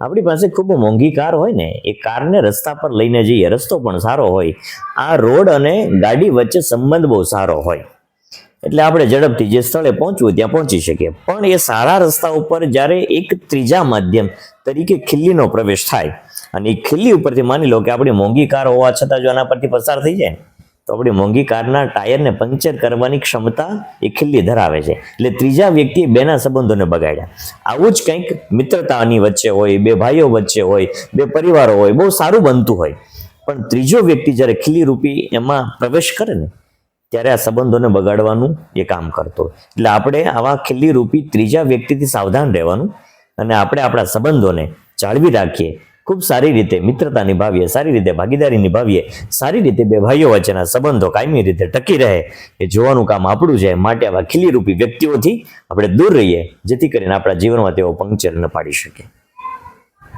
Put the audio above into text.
આપણી પાસે ખૂબ મોંઘી કાર હોય ને, એ કારને રસ્તા પર લઈને જઈએ, રસ્તો પણ સારો હોય. આ રોડ અને ગાડી વચ્ચે સંબંધ બહુ સારો હોય. એટલે આપણે ઝડપથી જે સ્થળે પહોંચવું ત્યાં પહોંચી શકીએ. પણ એ સારા રસ્તા ઉપર જ્યારે એક ત્રીજા માધ્યમ તરીકે ખિલ્લીનો પ્રવેશ થાય, અને એ ખિલ્લી ઉપરથી માની લો કે આપણી મોંઘી કાર હોવા છતાં જો આના પરથી પસાર થઈ જાય તો આપણી મોંઘી કારના ટાયરને પંચર કરવાની ક્ષમતા એ ખિલ્લી ધરાવે છે. એટલે ત્રીજા વ્યક્તિએ બેના સંબંધોને બગાડ્યા. આવું જ કંઈક મિત્રતાની વચ્ચે હોય, બે ભાઈઓ વચ્ચે હોય, બે પરિવારો હોય, બહુ સારું બનતું હોય. પણ ત્રીજો વ્યક્તિ જ્યારે ખિલ્લી રૂપી એમાં પ્રવેશ કરે ને, ત્યારે આ સંબંધોને બગાડવાનું એ કામ કરતો એટલે આપણે આવા ખિલ્લી રૂપી ત્રીજા વ્યક્તિથી સાવધાન રહેવાનું અને આપણે આપણા સંબંધોને જાળવી રાખીએ. ખૂબ સારી રીતે મિત્રતા નિભાવીએ, સારી રીતે ભાગીદારી નિભાવીએ, સારી રીતે બે ભાઈઓ વચ્ચેના સંબંધો કાયમી રીતે ટકી રહે, એ જોવાનું કામ આપણું છે. માટે આવા ખીલીરૂપી વ્યક્તિઓથી આપણે દૂર રહીએ, જેથી કરીને આપણા જીવનમાં તેઓ પંક્ચર ન પાડી શકે.